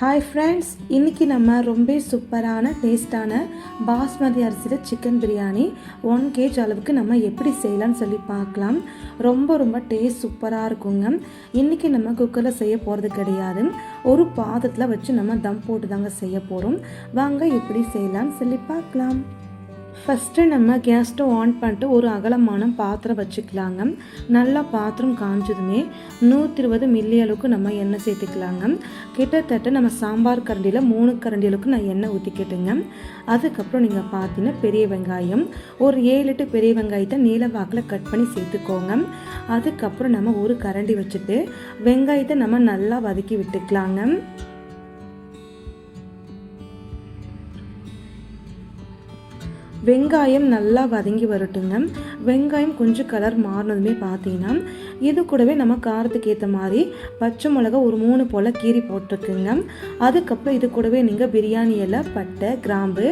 Hi friends இன்றைக்கி நம்ம ரொம்ப சூப்பரான டேஸ்ட்டான பாஸ்மதி அரிசியில் சிக்கன் பிரியாணி ஒன் கேஜ் அளவுக்கு நம்ம எப்படி செய்யலாம்னு சொல்லி பார்க்கலாம். ரொம்ப ரொம்ப டேஸ்ட் சூப்பராக இருக்குங்க. இன்றைக்கி நம்ம குக்கரில் செய்ய போகிறது கிடையாது. ஒரு பாத்திரத்தில் வச்சு நம்ம தம் போட்டு தாங்க செய்ய போகிறோம் வாங்க எப்படி செய்யலாம்னு சொல்லி பார்க்கலாம். ஃபஸ்ட்டு நம்ம கேஸ் ஸ்டவ் ஆன் பண்ணிட்டு ஒரு அகலமான பாத்திரம் வச்சுக்கலாங்க. நல்லா பாத்திரம் காஞ்சதுமே நூற்றி இருபது மில்லி அளவுக்கு நம்ம எண்ணெய் சேர்த்துக்கலாங்க. கிட்டத்தட்ட நம்ம சாம்பார் கரண்டியில் மூணு கரண்டி அளவுக்கு நான் எண்ணெய் ஊற்றிக்கிட்டுங்க அதுக்கப்புறம் நீங்கள் பார்த்தீங்கன்னா பெரிய வெங்காயம் ஒரு ஏழு எட்டு பெரிய வெங்காயத்தை நீல வாக்கில் கட் பண்ணி சேர்த்துக்கோங்க. அதுக்கப்புறம் நம்ம ஒரு கரண்டி வச்சுட்டு வெங்காயத்தை நம்ம நல்லா வதக்கி விட்டுக்கலாங்க. வெங்காயம் நல்லா வதங்கி வரட்டுங்க. வெங்காயம் கொஞ்சம் கலர் மாறினதுமே பார்த்தீங்கன்னா இது கூடவே நம்ம காரத்துக்கு ஏற்ற மாதிரி பச்சை மிளகா ஒரு மூணு போல் கீரி போட்டிருக்குங்க அதுக்கப்புறம் இது கூடவே நீங்கள் பிரியாணி இலை பட்டை கிராம்பு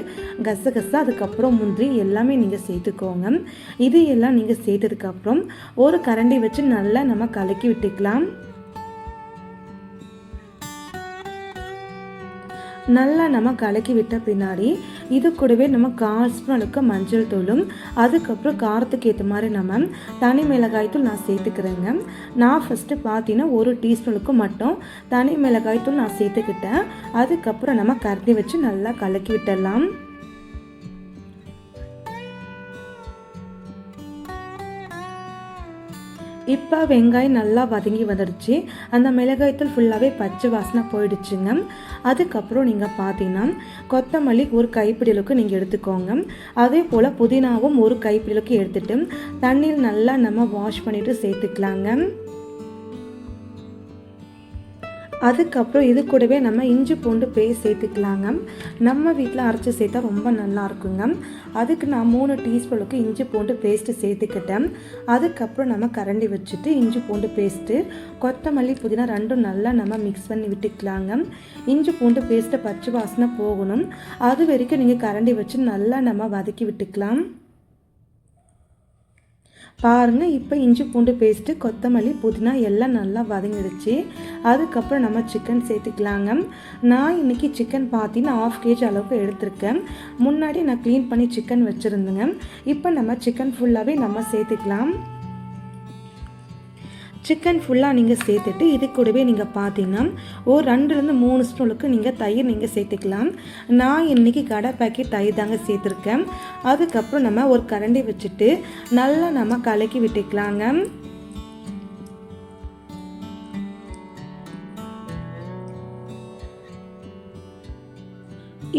கசகசா அதுக்கப்புறம் முந்திரி எல்லாமே நீங்கள் சேர்த்துக்கோங்க. இது எல்லாம் நீங்கள் சேர்த்ததுக்கப்புறம் ஒரு கரண்டி வச்சு நல்லா நம்ம கலக்கி விட்டுக்கலாம். நல்லா நம்ம கலக்கி விட்ட பின்னாடி இது கூடவே நம்ம கால் ஸ்பூன் அளவுக்கு மஞ்சள் தூளும் அதுக்கப்புறம் காரத்துக்கு ஏற்ற மாதிரி நம்ம தனி மிளகாய் தூள் நான் சேர்த்துக்கிறேங்க. நான் ஃபஸ்ட்டு பார்த்தீங்கன்னா ஒரு டீஸ்பூனுக்கு மட்டும் தனி மிளகாய் தூள் நான் சேர்த்துக்கிட்டேன். அதுக்கப்புறம் நம்ம கரண்டி வச்சு நல்லா கலக்கி விட்டுடலாம். இப்போ வெங்காயம் நல்லா வதங்கி வந்துடுச்சு அந்த மிளகாய்த்தூள் ஃபுல்லாகவே பச்சை வாசனை போயிடுச்சுங்க. அதுக்கப்புறம் நீங்கள் பார்த்தீங்கன்னா கொத்தமல்லி ஒரு கைப்பிடியலுக்கு நீங்கள் எடுத்துக்கோங்க. அதே போல் புதினாவும் ஒரு கைப்பிடியலுக்கு எடுத்துகிட்டு தண்ணியில் தண்ணீர் நல்லா நம்ம வாஷ் பண்ணிவிட்டு சேர்த்துக்கலாங்க. அதுக்கப்புறம் இது கூடவே நம்ம இஞ்சி பூண்டு பேஸ்ட் சேர்த்துக்கலாங்க. நம்ம வீட்டில் அரைச்சி சேர்த்தா ரொம்ப நல்லா இருக்குங்க. அதுக்கு நான் மூணு டீஸ்பூனுக்கு இஞ்சி பூண்டு பேஸ்ட்டு சேர்த்துக்கிட்டேன். அதுக்கப்புறம் நம்ம கரண்டி வச்சுட்டு இஞ்சி பூண்டு பேஸ்ட்டு கொத்தமல்லி புதினா ரெண்டும் நல்லா நம்ம மிக்ஸ் பண்ணி விட்டுக்கலாங்க. இஞ்சி பூண்டு பேஸ்ட்டை பச்சை வாசனை போகணும். அது வரைக்கும் நீங்கள் கரண்டி வச்சு நல்லா நம்ம வதக்கி விட்டுக்கலாம். பாருங்கள் இப்போ இஞ்சி பூண்டு பேஸ்ட்டு கொத்தமல்லி புதினா எல்லாம் நல்லா வதங்கிடுச்சு. அதுக்கப்புறம் நம்ம சிக்கன் சேர்த்துக்கலாங்க. நான் இன்றைக்கி சிக்கன் பார்த்தீங்கன்னா ஆஃப் கேஜி அளவுக்கு எடுத்திருக்கேன். முன்னாடி நான் க்ளீன் பண்ணி சிக்கன் வச்சுருந்தேங்க. இப்போ நம்ம சிக்கன் ஃபுல்லாகவே நம்ம சேர்த்துக்கலாம். சிக்கன் ஃபுல்லாக நீங்கள் சேர்த்துட்டு இது கூடவே நீங்கள் பார்த்தீங்கன்னா ஒரு ரெண்டுலேருந்து மூணு ஸ்பூனுக்கு நீங்கள் தயிர் நீங்கள் சேர்த்துக்கலாம். நான் இன்றைக்கி கடை பேக்கெட் தயிர் தாங்க சேர்த்துருக்கேன். அதுக்கப்புறம் நம்ம ஒரு கரண்டி வச்சுட்டு நல்லா நம்ம கலக்கி விட்டுக்கலாங்க.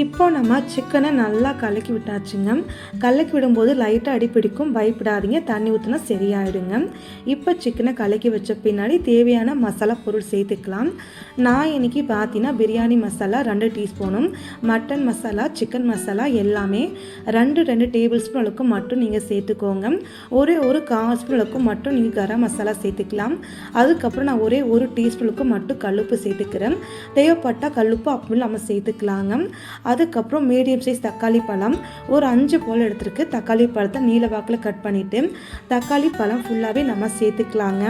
இப்போ நம்ம சிக்கனை நல்லா கலக்கி விட்டாச்சுங்க. கலக்கி விடும்போது லைட்டாக அடிப்பிடிக்கும் பயப்படாதீங்க. தண்ணி ஊற்றினா சரியாயிடுங்க. இப்போ சிக்கனை கலக்கி வச்ச பின்னாடி தேவையான மசாலா பொருள் சேர்த்துக்கலாம். நான் இன்றைக்கி பார்த்தீங்கன்னா பிரியாணி மசாலா ரெண்டு டீஸ்பூனும் மட்டன் மசாலா சிக்கன் மசாலா எல்லாமே ரெண்டு ரெண்டு டேபிள் ஸ்பூன் அளவுக்கு மட்டும் நீங்கள் சேர்த்துக்கோங்க. ஒரே ஒரு கால் ஸ்பூன் அளவுக்கு மட்டும் நீங்கள் கரம் மசாலா சேர்த்துக்கலாம். அதுக்கப்புறம் நான் ஒரே ஒரு டீஸ்பூனுக்கு மட்டும் கல்லுப்பு சேர்த்துக்கிறேன். தேவைப்பட்டால் கல்லுப்பு அப்படி நம்ம சேர்த்துக்கலாங்க. அதுக்கப்புறம் மீடியம் சைஸ் தக்காளி பழம். ஒரு அஞ்சு போல் எடுத்துருக்கு. தக்காளி பழத்தை நீல வாக்கில் கட் பண்ணிவிட்டு தக்காளி பழம் ஃபுல்லாகவே நம்ம சேர்த்துக்கலாங்க.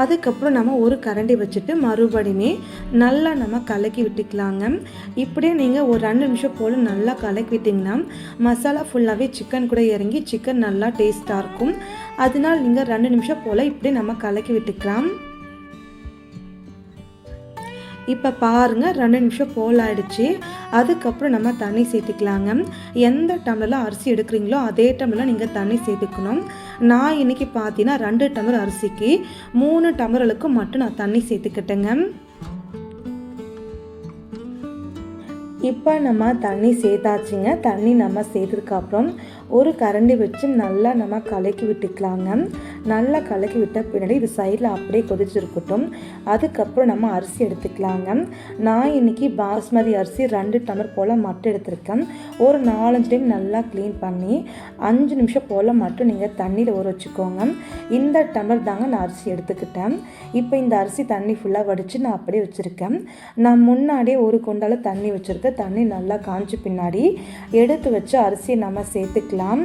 அதுக்கப்புறம் நம்ம ஒரு கரண்டி வச்சுட்டு மறுபடியுமே நல்லா நம்ம கலக்கி விட்டுக்கலாங்க. இப்படியே நீங்கள் ஒரு ரெண்டு நிமிஷம் போல் நல்லா கலக்கி விட்டிங்கன்னா மசாலா ஃபுல்லாகவே சிக்கன் கூட இறங்கி சிக்கன் நல்லா டேஸ்ட்டாக இருக்கும். அதனால் நீங்கள் ரெண்டு நிமிஷம் போல் இப்படியே நம்ம கலக்கி விட்டுக்கலாம். இப்போ பாருங்கள் ரெண்டு நிமிஷம் போல் ஆயிடுச்சு. அதுக்கப்புறம் நம்ம தண்ணி சேர்த்துக்கலாங்க. எந்த டம்ளரில் அரிசி எடுக்கிறீங்களோ அதே டம்ளரில் நீங்கள் தண்ணி சேர்த்துக்கணும். நான் இன்றைக்கி பார்த்தீங்கன்னா ரெண்டு டம்ளர் அரிசிக்கு மூணு டம்ளர்களுக்கு மட்டும் நான் தண்ணி சேர்த்துக்கிட்டேங்க. இப்போ நம்ம தண்ணி சேர்த்தாச்சுங்க. தண்ணி நம்ம சேர்த்ததுக்கப்புறம் ஒரு கரண்டி வச்சு நல்லா நம்ம கலக்கி விட்டுக்கலாங்க. நல்லா கலக்கி விட்ட பின்னாடி இது சைடில் அப்படியே கொதிச்சிருக்கட்டும் அதுக்கப்புறம் நம்ம அரிசி எடுத்துக்கலாங்க. நான் இன்றைக்கி பாஸ்மதி அரிசி ரெண்டு டம்ளர் போல் மட்டும் எடுத்திருக்கேன். ஒரு நாலஞ்சு டைம் நல்லா க்ளீன் பண்ணி அஞ்சு நிமிஷம் போல் மட்டும் நீங்கள் தண்ணியில் ஊற வச்சுக்கோங்க. இந்த டம்ளர் தாங்க நான் அரிசி எடுத்துக்கிட்டேன். இப்போ இந்த அரிசி தண்ணி ஃபுல்லாக வடித்து நான் அப்படியே வச்சுருக்கேன். நான் முன்னாடியே ஒரு குண்டால் தண்ணி வச்சுருக்கேன். தண்ணி நல்லா காஞ்ச பின்னாடி எடுத்து வச்சு அரிசியை நம்ம சேர்த்துக்கலாம்.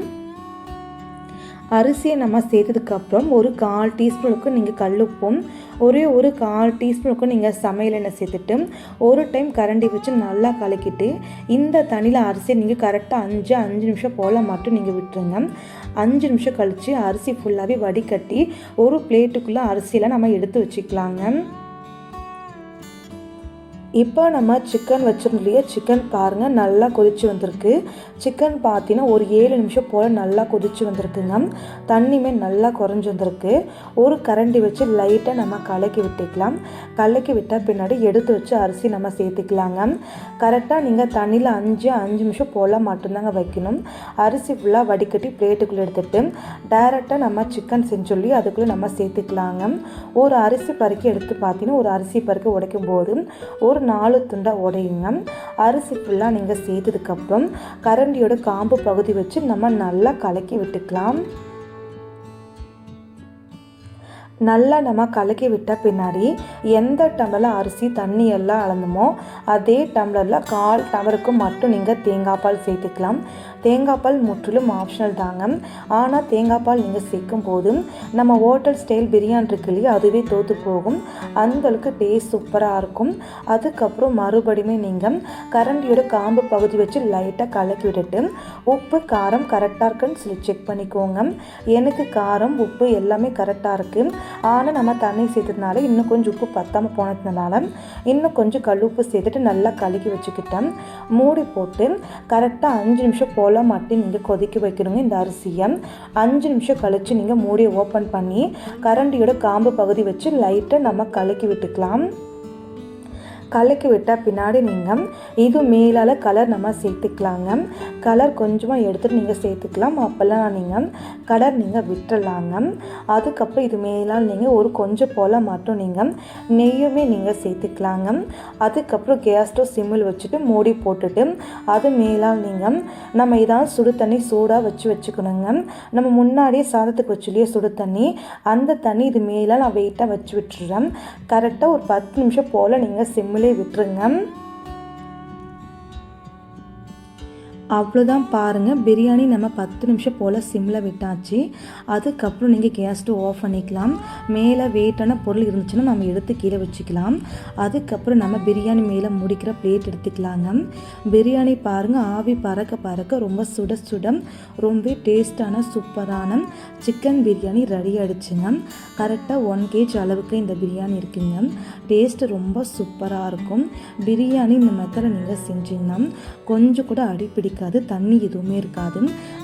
அரிசியை நம்ம சேர்த்ததுக்கப்புறம் ஒரு கால் டீஸ்பூனுக்கு நீங்கள் கல்லுப்பும் ஒரே ஒரு கால் டீஸ்பூனுக்கு நீங்கள் சமையல் எண்ணெய் சேர்த்துட்டு ஒரு டைம் கரண்டி வச்சு நல்லா கலக்கிட்டு இந்த தண்ணியில் அரிசியை நீங்கள் கரெக்டாக அஞ்சு அஞ்சு நிமிஷம் போல் மட்டும் நீங்கள் விட்டுருங்க. அஞ்சு நிமிஷம் கழித்து அரிசி ஃபுல்லாகவே வடிகட்டி ஒரு பிளேட்டுக்குள்ளே அரிசியெல்லாம் நம்ம எடுத்து வச்சுக்கலாங்க. இப்போ நம்ம சிக்கன் வச்சுருந்தலையே சிக்கன் பாருங்கள் நல்லா கொதிச்சு வந்திருக்கு. சிக்கன் பார்த்தீங்கன்னா ஒரு ஏழு நிமிஷம் போல் நல்லா கொதிச்சு வந்திருக்குங்க. தண்ணியுமே நல்லா குறைஞ்சி வந்திருக்கு. ஒரு கரண்டி வச்சு லைட்டாக நம்ம கலக்கி விட்டுக்கலாம். கலக்கி விட்டால் பின்னாடி எடுத்து வச்சு அரிசி நம்ம சேர்த்துக்கலாங்க. கரெக்டாக நீங்கள் தண்ணியில் அஞ்சு அஞ்சு நிமிஷம் போல் மட்டும்தாங்க வைக்கணும். அரிசி ஃபுல்லாக வடிகட்டி பிளேட்டுக்குள்ளே எடுத்துகிட்டு டைரெக்டாக நம்ம சிக்கன் செஞ்சொல்லி அதுக்குள்ளே நம்ம சேர்த்துக்கலாங்க. ஒரு அரிசி பருக்கி எடுத்து பார்த்தீங்கன்னா ஒரு அரிசி பருக்கி உடைக்கும் போது ஒரு நாலு துண்டாக உடையுங்க. அரிசி ஃபுல்லாக நீங்கள் சேர்த்ததுக்கப்புறம் கரண்டியோட காம்பு பகுதி வச்சு நம்ம நல்லா கலக்கி விட்டுக்கலாம். நல்லா நம்ம கலக்கி விட்ட பின்னாடி எந்த டம்ளரில் அரிசி தண்ணி எல்லாம் அளந்தமோ அதே டம்ளரில் கால் டவருக்கு மட்டும் நீங்கள் தேங்காய் பால் சேர்த்துக்கலாம். தேங்காய் பால் முற்றிலும் ஆப்ஷனல் தாங்க. ஆனால் தேங்காய் பால் நீங்கள் சேர்க்கும் போது நம்ம ஹோட்டல் ஸ்டைல் பிரியாணி இருக்கு இல்லையா அதுவே தோற்று போகும். அந்தளவுக்கு டேஸ்ட் சூப்பராக இருக்கும். அதுக்கப்புறம் மறுபடியுமே நீங்கள் கரண்டியோட காம்பு பகுதி வச்சு லைட்டாக கலக்கி விட்டுட்டு உப்பு காரம் கரெக்டாக இருக்குன்னு சொல்லி செக் பண்ணிக்கோங்க. எனக்கு காரம் உப்பு எல்லாமே கரெக்டாக இருக்குது ஆனால் நம்ம தண்ணி சேர்த்ததுனால இன்னும் கொஞ்சம் உப்பு பத்தாமல் போனதுனால இன்னும் கொஞ்சம் கல் உப்பு சேர்த்துட்டு நல்லா கலக்கி வச்சுக்கிட்டேன். மூடி போட்டு கரெக்டாக அஞ்சு நிமிஷம் போல் மட்டும் நீங்கள் கொதிக்க வைக்கணுங்க இந்த அரிசியை. அஞ்சு நிமிஷம் கழித்து நீங்கள் மூடியை ஓப்பன் பண்ணி கரண்டியோட காம்பு பகுதி வச்சு லைட்டாக நம்ம கலக்கி விட்டுக்கலாம். கலக்கி விட்டால் பின்னாடி நீங்கள் இது மேலால் கலர் நம்ம சேர்த்துக்கலாங்க. கலர் கொஞ்சமாக எடுத்துகிட்டு நீங்கள் சேர்த்துக்கலாம். அப்போல்லாம் நீங்கள் கலர் நீங்கள் விட்டுடலாங்க அதுக்கப்புறம் இது மேலால் நீங்கள் ஒரு கொஞ்சம் போல் மட்டும் நீங்கள் நெய்யுமே நீங்கள் சேர்த்துக்கலாங்க. அதுக்கப்புறம் கேஸ் ஸ்டவ் சிம்மில் வச்சுட்டு மூடி போட்டுட்டு அது மேலால் நீங்கள் நம்ம இதான் சுடு தண்ணி சூடாக வச்சு வச்சுக்கணுங்க. நம்ம முன்னாடியே சாதத்துக்கு வச்சுலையே சுடு தண்ணி அந்த தண்ணி இது மேலால் நான் வெயிட்டாக வச்சு விட்டுறேன். கரெக்டாக ஒரு பத்து நிமிஷம் போல் நீங்கள் சிம்மில் சிம்மிலே விட்டுருங்க அவ்வளோதான் பாருங்கள் பிரியாணி நம்ம பத்து நிமிஷம் போல் சிம்மில் விட்டாச்சு. அதுக்கப்புறம் நீங்கள் கேஸ் ஸ்டவ் ஆஃப் பண்ணிக்கலாம். மேலே வெயிட்டான பொருள் இருந்துச்சுன்னா நம்ம எடுத்து கீழே வச்சுக்கலாம். அதுக்கப்புறம் நம்ம பிரியாணி மேலே முடிக்கிற பிளேட் எடுத்துக்கலாங்க. பிரியாணி பாருங்கள் ஆவி பறக்க பறக்க ரொம்ப சுட சுடம் ரொம்ப டேஸ்டான சூப்பரான சிக்கன் பிரியாணி ரெடி ஆகிடுச்சுங்க கரெக்டாக ஒன் கேஜ் அளவுக்கு இந்த பிரியாணி இருக்குங்க. டேஸ்ட்டு ரொம்ப சூப்பராக இருக்கும். பிரியாணி இந்த மெத்தடை நீங்கள் செஞ்சீங்கன்னா கொஞ்சம் கூட அடி இருக்காது தண்ணி எதுவுமே இருக்காது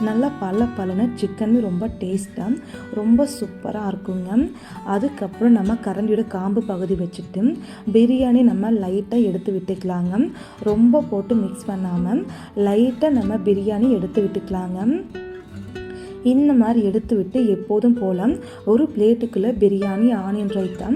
நல்லா பல பலன சிக்கன் ரொம்ப டேஸ்ட்டாக ரொம்ப சூப்பராக இருக்குங்க. அதுக்கப்புறம் நம்ம கரண்டியோட காம்பு பகுதி வச்சுட்டு பிரியாணி நம்ம லைட்டாக எடுத்து விட்டுக்கலாங்க. ரொம்ப போட்டு மிக்ஸ் பண்ணாமல் லைட்டாக நம்ம பிரியாணி எடுத்து விட்டுக்கலாங்க. இந்த மாதிரி எடுத்து விட்டு எப்போதும் போல் ஒரு பிளேட்டுக்குள்ளே பிரியாணி ஆனியன் ரைத்தா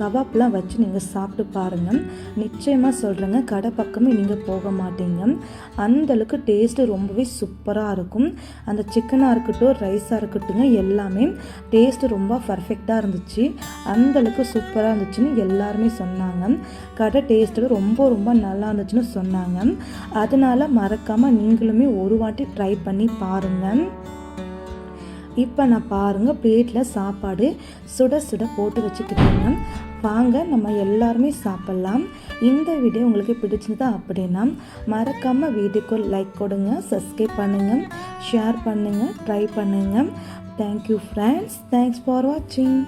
கபாப்லாம் வச்சு நீங்கள் சாப்பிட்டு பாருங்கள் நிச்சயமாக சொல்கிறேங்க கடை பக்கமே நீங்கள் போக மாட்டீங்க. அந்தளவுக்கு டேஸ்ட்டு ரொம்பவே சூப்பராக இருக்கும். அந்த சிக்கனாக இருக்கட்டும் ரைஸாக இருக்கட்டுங்க எல்லாமே டேஸ்ட்டு ரொம்ப பர்ஃபெக்டாக இருந்துச்சு. அந்தளவுக்கு சூப்பராக இருந்துச்சுன்னு எல்லாருமே சொன்னாங்க. கடை டேஸ்ட்டு ரொம்ப ரொம்ப நல்லா இருந்துச்சுன்னு சொன்னாங்க. அதனால் மறக்காமல் நீங்களுமே ஒரு வாட்டி ட்ரை பண்ணி பாருங்கள் இப்போ நான் பாருங்கள் பிளேட்டில் சாப்பாடு சுட சுட போட்டு வச்சுக்கிட்டேங்க வாங்க நம்ம எல்லாருமே சாப்பிட்லாம். இந்த வீடியோ உங்களுக்கு பிடிச்சிருந்தா அப்படின்னா மறக்காமல் வீடியோக்கு லைக் கொடுங்க சப்ஸ்கிரைப் பண்ணுங்கள் ஷேர் பண்ணுங்கள் ட்ரை பண்ணுங்கள் தேங்க்யூ ஃப்ரெண்ட்ஸ் தேங்க்ஸ் ஃபார் வாட்சிங்